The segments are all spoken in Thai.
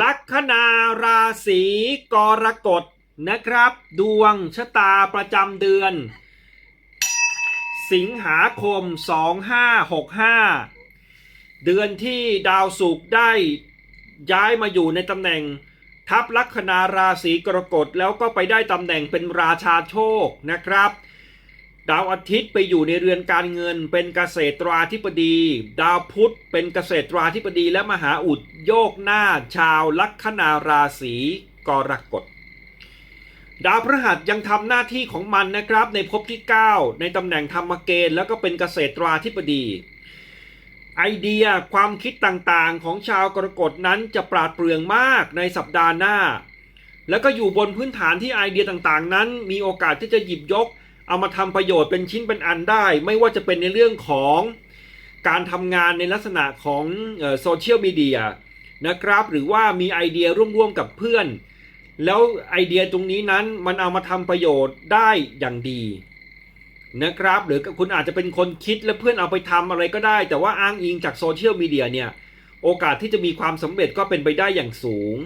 ลัคนาราศีกรกฎนะครับ ดวงชะตาประจำเดือน สิงหาคม 2565 เดือนที่ดาวศุกร์ได้ย้ายมาอยู่ในตำแหน่ง ทับลัคนาราศีกรกฎแล้วก็ไปได้ตำแหน่งเป็นราชาโชคนะครับ ดาวอาทิตย์ไปอยู่ในเรือนการเงิน เป็นเกษตราธิบดี ดาวพุธเป็นเกษตราธิบดีและมหาอุดโยกหน้า ชาวลัคนาราศีกรกฎดาวพฤหัสยังทำหน้าที่ของมันนะครับ ในภพที่ 9 ในตำแหน่งธรรมเกณฑ์แล้วก็เป็นเกษตราธิบดี ไอเดียความคิดต่างๆ ของชาวกรกฎนั้นจะปราดเปรื่องมากในสัปดาห์หน้า แล้วก็อยู่บนพื้นฐานที่ไอเดียต่างๆ นั้น มีโอกาสที่จะหยิบยก เอามาทำประโยชน์เป็นชิ้นเป็นอันได้ ไม่ว่าจะเป็นในเรื่องของการทำงานในลักษณะของโซเชียลมีเดียนะครับ หรือว่ามีไอเดียร่วมๆกับเพื่อน แล้วไอเดียตรงนี้นั้นมันเอามาทำประโยชน์ได้อย่างดีนะครับ หรือคุณอาจจะเป็นคนคิดและเพื่อนเอาไปทำอะไรก็ได้ แต่ว่าอ้างอิงจากโซเชียลมีเดียเนี่ย โอกาสที่จะมีความสำเร็จก็เป็นไปได้อย่างสูง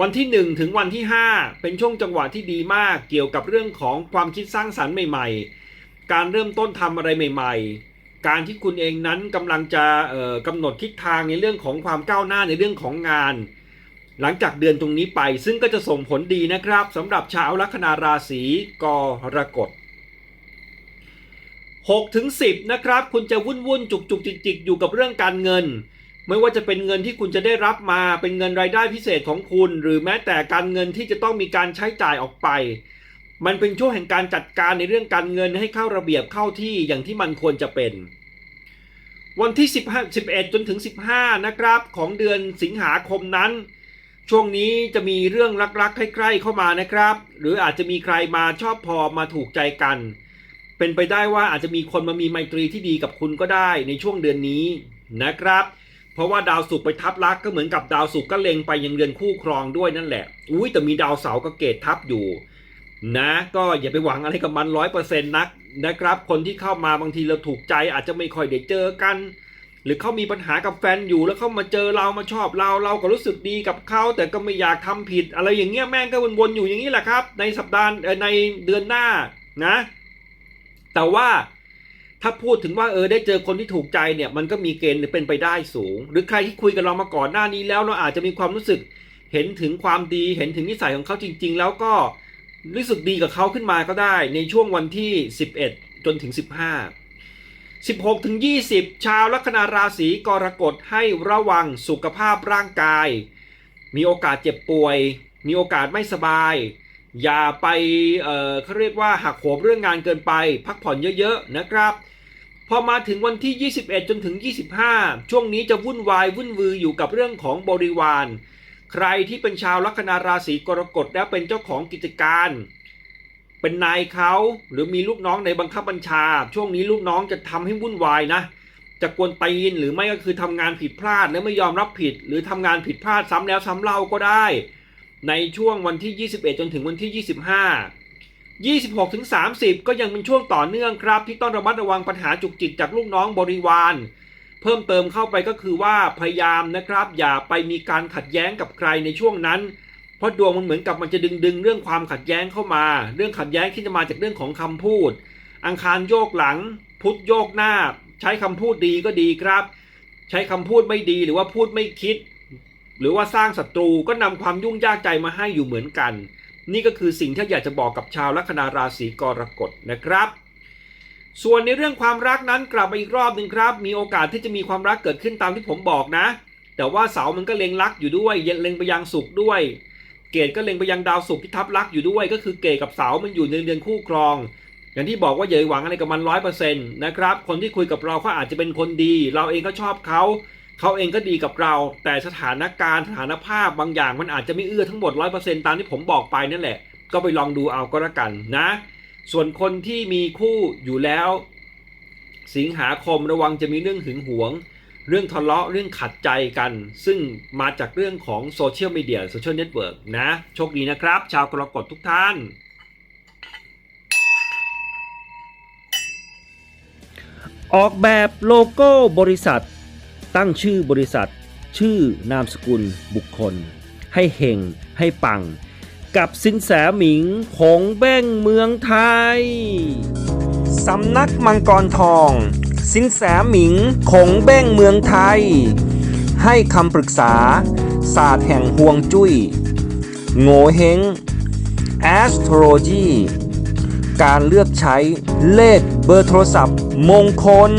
วันที่ 1 ถึงวันที่ 5 เป็นช่วงจังหวะที่ดีมากเกี่ยวกับเรื่องของความคิดสร้างสรรค์ใหม่ ๆ การเริ่มต้นทำอะไรใหม่ ๆ การที่คุณเองนั้นกำลังจะกำหนดทิศทางในเรื่องของความก้าวหน้าในเรื่องของงาน หลังจากเดือนตรงนี้ไป ซึ่งก็จะส่งผลดีนะครับสำหรับชาวลัคนาราศีกรกฎ6ถึง10นะครับคุณจะวุ่นวุ่นจุกจุกจิกจิกอยู่กับเรื่องการเงิน ไม่ว่าจะเป็นเงินที่คุณจะได้รับมาเป็นเงินรายได้พิเศษของคุณ หรือแม้แต่การเงินที่จะต้องมีการใช้จ่ายออกไป มันเป็นช่วงแห่งการจัดการในเรื่องการเงินให้เข้าระเบียบเข้าที่อย่างที่มันควรจะเป็น วันที่ 15 11 จนถึง 15 นะครับ ของเดือนสิงหาคมนั้น ช่วงนี้จะมีเรื่องรักๆใกล้ๆเข้ามานะครับ หรืออาจจะมีใครมาชอบพอมาถูกใจกัน เป็นไปได้ว่าอาจจะมีคนมามีไมตรีที่ดีกับคุณก็ได้ในช่วงเดือนนี้นะครับ เพราะว่าดาวศุกร์ไปทับลักก็เหมือนกับดาวศุกร์ก็เล็งไปยังเรือนคู่ครองด้วยนั่นแหละ อุ้ยแต่มีดาวเสาร์ก็เกตทับอยู่ นะ ก็อย่าไปหวังอะไรกับมันร้อยเปอร์เซ็นต์นักนะครับ คนที่เข้ามาบางทีเราถูกใจอาจจะไม่ค่อยได้เจอกัน หรือเขามีปัญหากับแฟนอยู่แล้วเขามาเจอเรามาชอบเราเราก็รู้สึกดีกับเขาแต่ก็ไม่อยากทำผิด อะไรอย่างเงี้ยแม่งก็วนๆอยู่อย่างนี้แหละครับ ในสัปดาห์ในเดือนหน้านะ แต่ว่า ถ้าพูดถึงว่าเออได้เจอคนที่ถูกใจเนี่ยมันก็มีเกณฑ์เป็นไปได้สูง หรือใครที่คุยกับเรามาก่อนหน้านี้แล้วเราอาจจะมีความรู้สึกเห็นถึงความดีเห็นถึงนิสัยของเขาจริง ๆ แล้วก็รู้สึกดีกับเขาขึ้นมาก็ได้ ในช่วงวันที่ 11 จนถึง 15 16ถึง20 ชาวลัคนาราศีกรกฎให้ระวังสุขภาพร่างกาย มีโอกาสเจ็บป่วย มีโอกาสไม่สบาย อย่าไปเอ่อเขาเรียกว่าหักโหมเรื่องงานเกินไป พักผ่อนเยอะๆนะครับ พอมาถึงวันที่ 21 จนถึง 25 ช่วงนี้จะวุ่นวายวุ่นวืออยู่กับเรื่องของบริวาร ใครที่เป็นชาวลัคนาราศีกรกฎแล้วเป็นเจ้าของกิจการ เป็นนายเขาหรือมีลูกน้องในบังคับบัญชา ช่วงนี้ลูกน้องจะทำให้วุ่นวายนะ จะกวนตีนหรือไม่ก็คือทำงานผิดพลาดแล้วไม่ยอมรับผิด หรือทำงานผิดพลาดซ้ำแล้วซ้ำเล่าก็ได้ ในช่วงวันที่ 21 จนถึงวันที่ 25 26ถึง30 ก็ยังเป็นช่วงต่อเนื่องครับ ที่ต้องระมัดระวังปัญหาจุกจิกจากลูกน้องบริวาร เพิ่มเติมเข้าไปก็คือว่าพยายามนะครับ อย่าไปมีการขัดแย้งกับใครในช่วงนั้น เพราะดวงมันเหมือนกับมันจะดึงดึงเรื่องความขัดแย้งเข้ามา เรื่องขัดแย้งที่จะมาจากเรื่องของคำพูด อังคารโยกหลัง พุธโยกหน้า ใช้คำพูดดีก็ดีครับ ใช้คำพูดไม่ดีหรือว่าพูดไม่คิด หรือว่าสร้างศัตรูก็นำความยุ่งยากใจมาให้อยู่เหมือนกัน นี่ก็คือสิ่งที่อยากจะบอกกับชาวลัคนาราศีกรกฎนะครับ ส่วนในเรื่องความรักนั้นกลับมาอีกรอบหนึ่งครับ มีโอกาสที่จะมีความรักเกิดขึ้นตามที่ผมบอกนะ แต่ว่าเสามันก็เล็งรักอยู่ด้วยเล็งไปยังสุขด้วย เกตก็เล็งไปยังดาวสุขที่ทับรักอยู่ด้วย ก็คือเกตกับเสามันอยู่ในเดือนคู่ครอง อย่างที่บอกว่าอย่าหวังอะไรกับมันร้อยเปอร์เซ็นต์นะครับ คนที่คุยกับเราเขาอาจจะเป็นคนดี เราเองก็ชอบเขา เขาเองก็ดีกับเรา แต่สถานการณ์สถานภาพบางอย่างมันอาจจะไม่เอื้อทั้งหมดร้อยเปอร์เซ็นตามที่ผมบอกไปนั่นแหละ ก็ไปลองดูเอาก็แล้วกันนะ ส่วนคนที่มีคู่อยู่แล้ว สิงหาคมระวังจะมีเรื่องหึงหวง เรื่องทะเลาะเรื่องขัดใจกัน ซึ่งมาจากเรื่องของโซเชียลมีเดียโซเชียลเน็ตเวิร์กนะ โชคดีนะครับ ชาวกรกฎทุกท่านออกแบบโลโก้บริษัท ตั้งชื่อบริษัท ชื่อนามสกุลบุคคล ให้เฮงให้ปัง กับสินแสหมิงของแบ้งเมืองไทย สำนักมังกรทอง สินแสหมิงคงเบ้งเมืองไทย ให้คำปรึกษา ศาสตร์แห่งห่วงจุย้ยโงเฮง astrology การเลือกใช้เลขเบอร์โทรศัพท์มงคล